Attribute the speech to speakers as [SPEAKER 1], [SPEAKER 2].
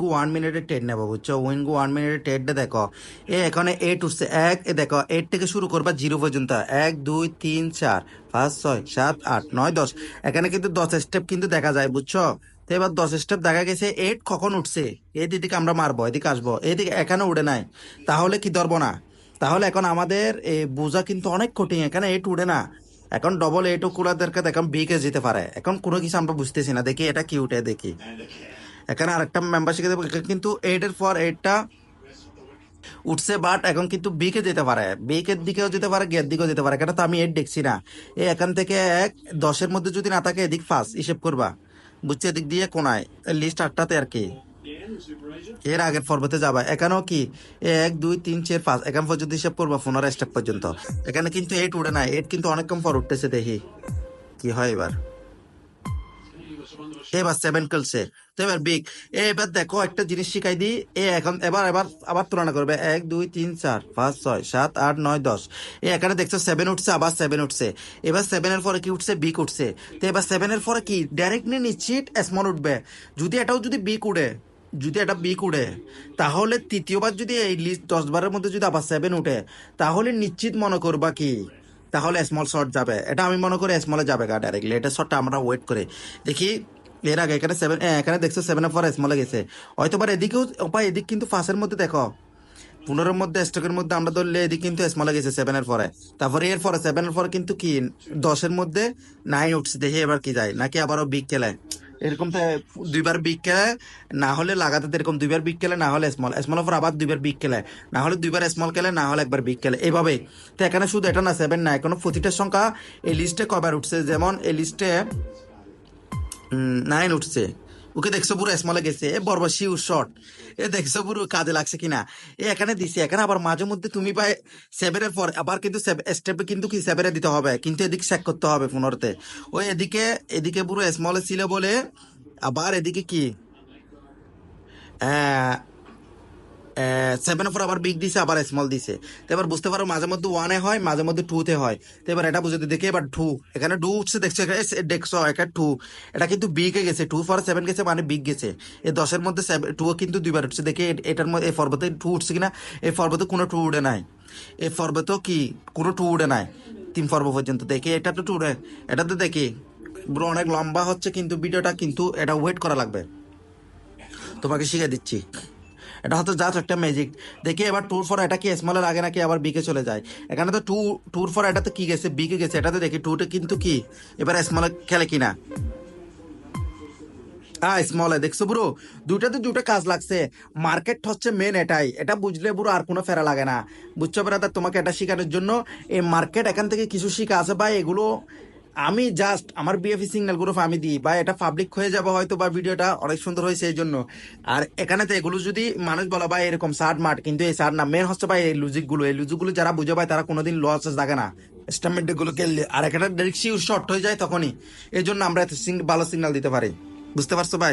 [SPEAKER 1] গু ওয়ান মিনিটের টেড নেবো বুঝছো উইনগু ওয়ান মিনিটের টেডটা দেখো এ এখানে এট উঠছে এক এ দেখো এট থেকে শুরু করবা জিরো পর্যন্ত এক দুই তিন চার পাঁচ ছয় সাত আট নয় দশ এখানে কিন্তু দশ স্টেপ কিন্তু দেখা যায় বুঝছো তো এবার দশ স্টেপ দেখা গেছে এট কখন উঠছে এদিকে আমরা মারবো এদিকে আসবো এদিকে এখানে উঠে নাই তাহলে কি ধরবো না তাহলে এখন আমাদের এ বোঝা কিন্তু অনেক কঠিন এখানে এইট উঠে না এখন ডবল এইট কুলাদেরকে এখন বিকে যেতে পারে এখন কোনো কিছু আমরা বুঝতেছি না দেখি এটা কি উঠে দেখি হ্যাঁ, এখানে আরেকটা মেম্বারশিপে দেবো কিন্তু এইটের পর এইটটা উঠছে বাট এখন কিন্তু বিকে যেতে পারে বিকের দিকেও যেতে পারে গের দিকেও যেতে পারে কেন তো আমি এইট দেখছি না এই এখান থেকে এক দশের মধ্যে যদি না থাকে এদিক ফার্স্ট হিসেব করবা বুঝছে এদিক দিয়ে কোনায় লিস্ট আটটাতে আর কি এর আগের পর্বতে যাবা এখানেও কি এক দুই তিন চার পাঁচ এখান পর্যন্ত হিসেব করবা পনেরো স্টেপ পর্যন্ত এখানে কিন্তু এইট উঠে না এইট কিন্তু অনেক কম পর উঠতেছে দেখি কি হয় এবার এবার সেভেন কলসে এবার বিগ এবার দেখো একটা জিনিস শিখাই দিই এ এখন এবার এবার আবার তুলনা করবে এক দুই তিন চার পাঁচ ছয় সাত আট নয় দশ এ এখানে দেখছো সেভেন উঠছে আবার সেভেন উঠছে এবার সেভেনের পরে কি উঠছে বিগ উঠছে তো এবার সেভেনের পরে কি ডাইরেক্টলি নিচ্ছি স্মল উঠবে যদি এটাও যদি বিগ উঠে যদি এটা বিক উঠে তাহলে তৃতীয়বার যদি এই লিস্ট দশ বারের মধ্যে যদি আবার সেভেন উঠে তাহলে নিশ্চিত মনে করবা কি তাহলে স্মল শর্ট যাবে এটা আমি মনে করি স্মলে যাবে গা ডাইরেক্টলি এটা শর্টটা আমরা ওয়েট করে দেখি এর আগে এখানে সেভেন এখানে দেখছো সেভেন অফ মলে গেছে হয়তো বার এদিকেও উপায় এদিক কিন্তু ফাঁসের মধ্যে দেখো পনেরোর মধ্যে স্টকের মধ্যে আমরা ধরলে এদিক কিন্তু স্মলে গেছে সেভেনের পরে তারপরে এর পরে সেভেনের পরে কিন্তু কি দশের মধ্যে নাইন উঠছে দেখি এবার কি যায় নাকি আবারও বিগ খেলে এরকম দুইবার বিগ খেলে না হলে লাগাতে এরকম দুইবার বিগ খেলে না হলে স্মল স্মল ফর আবার দুইবার বিগ খেলে না হলে দুইবার স্মল খেলে না হলে একবার বিগ খেলে এভাবে তো এখানে শুধু এটা না সেভেন না এখনো প্রতিটার সংখ্যা এই লিস্টে কবার উঠছে যেমন এই লিস্টে নাইন উঠছে ওকে দেখছো পুরো স্মলে গেছে এ বরবাসী ও শর্ট এ দেখছো পুরো কাজে লাগছে কিনা এ এখানে দিছে এখানে আবার মাঝে মধ্যে তুমি পাই সেভেনের পর আবার কিন্তু স্টেপ কিন্তু কি সেভেনে দিতে হবে কিন্তু এদিকে চেক করতে হবে পুনরতে ওই এদিকে এদিকে পুরো স্মলে ছিল বলে আবার এদিকে কি সেভেন ফোর আবার বিগ দিছে আবার স্মল দিছে তো এবার বুঝতে পারো মাঝে মধ্যে ওয়ানে হয় মাঝে মধ্যে টুতে হয় তো এবার এটা বুঝতে দেখি এবার টু এখানে টু উঠছে দেখছো দেখছো এখানে টু এটা কিন্তু বিগে গেছে টু ফর সেভেন গেছে মানে বিগ গেছে এই দশের মধ্যে টু কিন্তু দুইবার উঠছে দেখে এটার মধ্যে এই পর্বতে টু উঠছে কিনা এই পর্বতে কোনো টু উঠে নাই এই পর্বতেও কি কোনো টু উঠে নাই তিন পর্ব পর্যন্ত দেখে এটা তো টু উঠে এটা তো দেখি ব্রো অনেক লম্বা হচ্ছে কিন্তু ভিডিওটা কিন্তু এটা ওয়েট করা লাগবে তোমাকে শিখে দিচ্ছি এটা হয়তো জাস্ট একটা ম্যাজিক দেখি এবার ট্যুর ফর এটা কি স্মলের আগে নাকি আবার বিকে চলে যায় এখানে তো টু ট্যুর ফর এটা তো কি গেছে বিকে গেছে এটাতে দেখি টুটা কিন্তু কি এবার স্মলে খেলে কি না হ্যাঁ স্মলে দেখছো বুড়ো দুইটাতে দুটো কাজ লাগছে মার্কেট হচ্ছে মেন এটাই এটা বুঝলে বুড়ো আর কোনো ফেরা লাগে না বুঝছো বেড়া তোমাকে এটা শেখানোর জন্য এই মার্কেট এখান থেকে কিছু শিখা আছে ভাই এগুলো আমি জাস্ট আমার বিএফি সিগন্যাল গ্রুপ আমি দিই বা এটা পাবলিক হয়ে যাবে হয়তো বা ভিডিওটা অনেক সুন্দর হয়েছে এই জন্য আর এখানে তো এগুলো যদি মানুষ বলা বা এরকম সার্ট মার্ট কিন্তু এই সার না মেন হচ্ছে ভাই এই লুজিকগুলো এই লুজিকগুলো যারা বুঝে পায় তারা কোনোদিন লস থাকে না স্টামেটগুলো খেললে আর একটা ডিরেক্সিও শর্ট হয়ে যায় তখনই এই জন্য আমরা এত ভালো সিগন্যাল দিতে পারি বুঝতে পারছো ভাই